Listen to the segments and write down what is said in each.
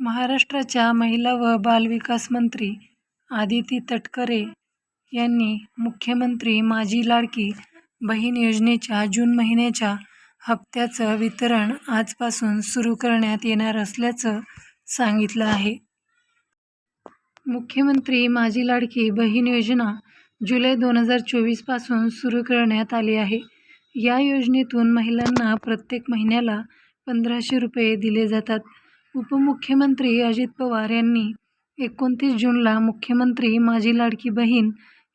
महाराष्ट्राच्या महिला व बालविकास मंत्री आदिती तटकरे यांनी मुख्यमंत्री माझी लाडकी बहीण योजनेच्या जून महिन्याच्या हप्त्याचं वितरण आजपासून सुरू करण्यात येणार असल्याचं सांगितलं आहे. मुख्यमंत्री माझी लाडकी बहीण योजना जुलै दोन हजार चोवीसपासून सुरू करण्यात आली आहे. या योजनेतून महिलांना प्रत्येक महिन्याला पंधराशे रुपये दिले जातात. उपमुख्यमंत्री अजित पवार यांनी एकोणतीस जूनला मुख्यमंत्री माझी लाडकी बहीण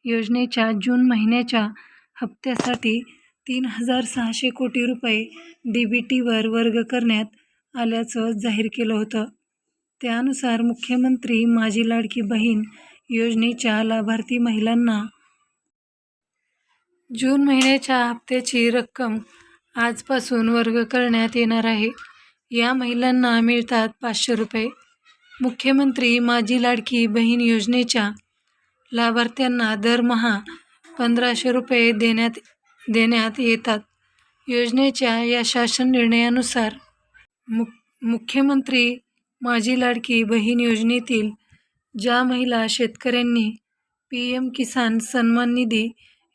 योजनेच्या जून महिन्याच्या हप्त्यासाठी तीन हजार सहाशे कोटी रुपये डी बी टीवर वर्ग करण्यात आल्याचं जाहीर केलं होतं. त्यानुसार मुख्यमंत्री माझी लाडकी बहीण योजनेच्या लाभार्थी महिलांना जून महिन्याच्या हप्त्याची रक्कम आजपासून वर्ग करण्यात येणार आहे. या महिलांना मिळतात पाचशे रुपये. मुख्यमंत्री माझी लाडकी बहीण योजनेच्या लाभार्थ्यांना दरमहा पंधराशे रुपये देण्यात देण्यात येतात. योजनेच्या या शासन निर्णयानुसार मु मुख्यमंत्री माझी लाडकी बहीण योजनेतील ज्या महिला शेतकऱ्यांनी पी एम किसान सन्मान निधी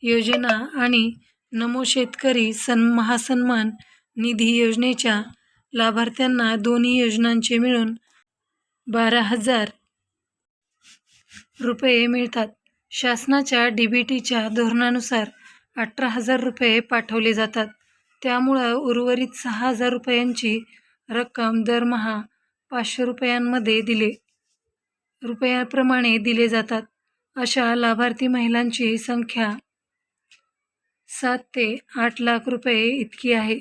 योजना आणि नमो शेतकरी सन महासन्मान निधी योजनेच्या लाभार्थ्यांना दोन्ही योजनांचे मिळून बारा हजार रुपये मिळतात. शासनाच्या डी बी टीच्या धोरणानुसार अठरा हजार रुपये पाठवले जातात. त्यामुळं उर्वरित सहा हजार रुपयांची रक्कम दरमहा पाचशे रुपयांमध्ये दिले रुपयाप्रमाणे दिले जातात. अशा लाभार्थी महिलांची संख्या सात ते आठ लाख रुपये इतकी आहे.